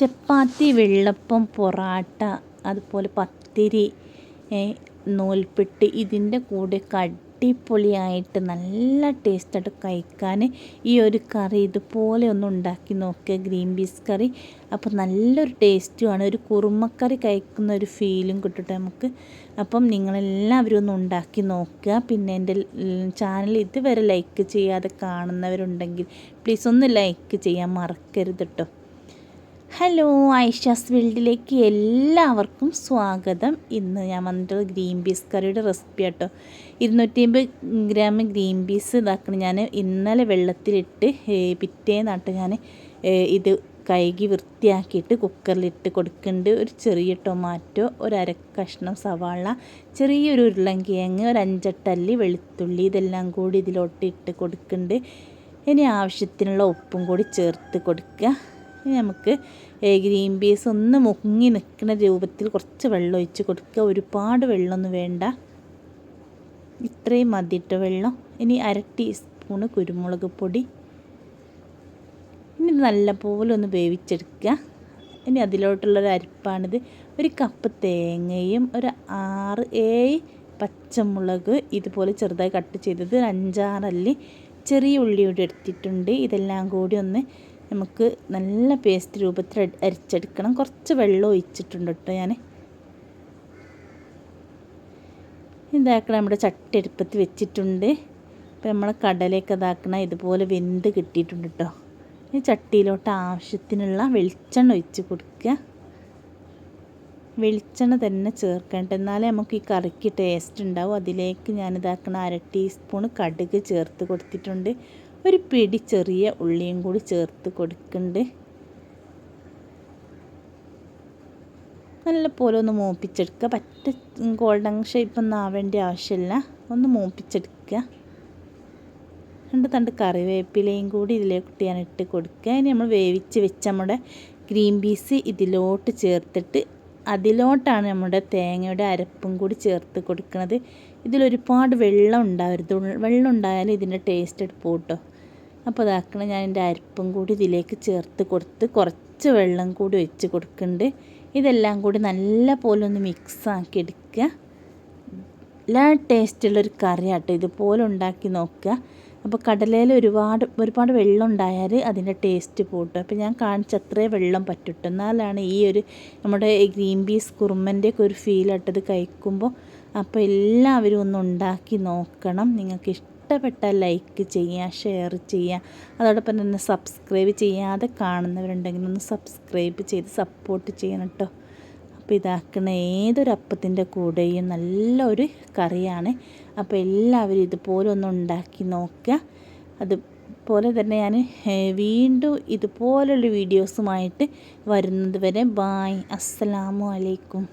ചപ്പാത്തി വെള്ളപ്പം പൊറാട്ട അതുപോലെ പത്തിരി നൂൽപ്പെട്ട് ഇതിന്റെ കൂടെ അടിപൊളിയായിട്ട് നല്ല ടേസ്റ്റായിട്ട് കഴിക്കാൻ ഈ ഒരു കറി ഇതുപോലെ ഒന്ന് ഉണ്ടാക്കി നോക്കുക ഗ്രീൻ പീസ് കറി. അപ്പോൾ നല്ലൊരു ടേസ്റ്റുമാണ് ഒരു കുറുമക്കറി കഴിക്കുന്ന ഒരു ഫീലും കിട്ടട്ടെ നമുക്ക്. അപ്പം നിങ്ങളെല്ലാവരും ഒന്ന് ഉണ്ടാക്കി നോക്കുക. പിന്നെ എന്റെ ചാനൽ ഇതുവരെ ലൈക്ക് ചെയ്യാതെ കാണുന്നവരുണ്ടെങ്കിൽ പ്ലീസ് ഒന്ന് ലൈക്ക് ചെയ്യാൻ മറക്കരുത് കേട്ടോ ഹലോ ഐഷാസ് വേൾഡിലേക്ക് എല്ലാവർക്കും സ്വാഗതം. ഇന്ന് ഞാൻ വന്നിട്ടുള്ള ഗ്രീൻ പീസ് കറിയുടെ റെസിപ്പി കേട്ടോ ഇരുന്നൂറ്റി അമ്പത് ഗ്രാം ഗ്രീൻ പീസ് ഇതാക്കണം ഞാൻ. ഇന്നലെ വെള്ളത്തിലിട്ട് പിറ്റേന്നാട്ട് ഞാൻ ഇത് കഴുകി വൃത്തിയാക്കിയിട്ട് കുക്കറിലിട്ട് കൊടുക്കുന്നുണ്ട് ഒരു ചെറിയ ടൊമാറ്റോ ഒരു അര കഷ്ണം സവാള ചെറിയൊരു ഉരുളങ്കിഴങ്ങ് ഒരു അഞ്ചട്ടല്ലി വെളുത്തുള്ളി ഇതെല്ലാം കൂടി ഇതിലോട്ട് ഇട്ട് കൊടുക്കുന്നുണ്ട് ഇനി ആവശ്യത്തിനുള്ള ഉപ്പും കൂടി ചേർത്ത് കൊടുക്കുക. ഇനി നമുക്ക് ഗ്രീൻ പീസ് ഒന്ന് മുങ്ങി നിൽക്കുന്ന രൂപത്തിൽ കുറച്ച് വെള്ളം ഒഴിച്ച് കൊടുക്കുക. ഒരുപാട് വെള്ളമൊന്നും വേണ്ട. ഇത്രയും മതിയിട്ട് വെള്ളം. ഇനി അര ടീസ്പൂണ് കുരുമുളക് പൊടി. ഇനി നല്ലപോലെ ഒന്ന് വേവിച്ചെടുക്കുക. ഇനി അതിലോട്ടുള്ളൊരു അരിപ്പാണിത്. ഒരു കപ്പ് തേങ്ങയും ഒരു ആറ് ഏഴ് പച്ചമുളക് ഇതുപോലെ ചെറുതായി കട്ട് ചെയ്തത് അഞ്ചാറല്ലി ചെറിയ ഉള്ളി കൂടി എടുത്തിട്ടുണ്ട്. ഇതെല്ലാം കൂടി ഒന്ന് നമുക്ക് നല്ല പേസ്റ്റ് രൂപത്തിൽ അരിച്ചെടുക്കണം. കുറച്ച് വെള്ളം ഒഴിച്ചിട്ടുണ്ട് കേട്ടോ ഞാൻ ഇതാക്കണം നമ്മുടെ ചട്ടി അടുപ്പത്ത് വെച്ചിട്ടുണ്ട്. ഇപ്പം നമ്മൾ കടലയൊക്കെ ഇതാക്കണം ഇതുപോലെ വെന്ത് കിട്ടിയിട്ടുണ്ട് കേട്ടോ. ഈ ചട്ടിയിലോട്ട് ആവശ്യത്തിനുള്ള വെളിച്ചെണ്ണ ഒഴിച്ച് കൊടുക്കുക. വെളിച്ചെണ്ണ തന്നെ ചേർക്കേണ്ട. എന്നാലേ നമുക്ക് ഈ കറിക്ക് ടേസ്റ്റ് ഉണ്ടാവും. അതിലേക്ക് ഞാൻ അര ടീസ്പൂൺ കടുക് ചേർത്ത് കൊടുത്തിട്ടുണ്ട്. ഒരു പിടി ചെറിയ ഉള്ളിയും കൂടി ചേർത്ത് കൊടുക്കുന്നുണ്ട് നല്ലപോലെ ഒന്ന് മൂപ്പിച്ചെടുക്കുക പറ്റ ഗോൾഡൻ ഷേപ്പ് ഒന്നും ആവേണ്ട ആവശ്യമില്ല ഒന്ന് മൂപ്പിച്ചെടുക്കുക രണ്ട് തണ്ട് കറിവേപ്പിലയും കൂടി ഇതിലേക്ക് ഞാൻ ഇട്ട് കൊടുക്കുക ഇനി നമ്മൾ വേവിച്ച് വെച്ച നമ്മുടെ ഗ്രീൻ പീസ് ഇതിലോട്ട് ചേർത്തിട്ട് അതിലോട്ടാണ് നമ്മുടെ തേങ്ങയുടെ അരപ്പും കൂടി ചേർത്ത് കൊടുക്കുന്നത് ഇതിലൊരുപാട് വെള്ളം ഉണ്ടാവരുത്. വെള്ളം ഉണ്ടായാലും ഇതിന്റെ ടേസ്റ്റ് എടുപ്പും കേട്ടോ അപ്പോൾ അതാക്കണം ഞാൻ എന്റെ അരിപ്പും കൂടി ഇതിലേക്ക് ചേർത്ത് കൊടുത്ത് കുറച്ച് വെള്ളം കൂടി ഒഴിച്ച് കൊടുക്കുന്നുണ്ട്. ഇതെല്ലാം കൂടി നല്ല പോലെ ഒന്ന് മിക്സ് ആക്കി എടുക്കുക. എല്ലാ ടേസ്റ്റുള്ളൊരു കറിയാട്ടോ ഇതുപോലെ ഉണ്ടാക്കി നോക്കുക. അപ്പോൾ കടലയിൽ ഒരുപാട് ഒരുപാട് വെള്ളം ഉണ്ടായാൽ അതിന്റെ ടേസ്റ്റ് പോട്ടോ. അപ്പോൾ ഞാൻ കാണിച്ച അത്രേ വെള്ളം പറ്റിട്ടു. എന്നാലാണ് ഈ ഒരു നമ്മുടെ ഗ്രീൻ പീസ് കുറുമന്റെയൊക്കെ ഒരു ഫീൽ ആട്ടത് കഴിക്കുമ്പോൾ അപ്പോൾ എല്ലാവരും ഒന്ന് ഉണ്ടാക്കി നോക്കണം. നിങ്ങൾക്ക് ഇഷ്ടപ്പെട്ട ലൈക്ക് ചെയ്യുക ഷെയർ ചെയ്യുക അതോടൊപ്പം തന്നെ സബ്സ്ക്രൈബ് ചെയ്യാതെ കാണുന്നവരുണ്ടെങ്കിൽ ഒന്ന് സബ്സ്ക്രൈബ് ചെയ്ത് സപ്പോർട്ട് ചെയ്യണം കേട്ടോ അപ്പോൾ ഇതാക്കുന്ന ഏതൊരു അപ്പത്തിന്റെ കൂടെയും നല്ലൊരു കറിയാണ്. അപ്പോൾ എല്ലാവരും ഇതുപോലെ ഒന്ന് ഉണ്ടാക്കി നോക്കുക. അതുപോലെ തന്നെ ഞാൻ വീണ്ടും ഇതുപോലുള്ള വീഡിയോസുമായിട്ട് വരുന്നത് വരെ ബായ് അസ്സലാമു അലൈക്കും.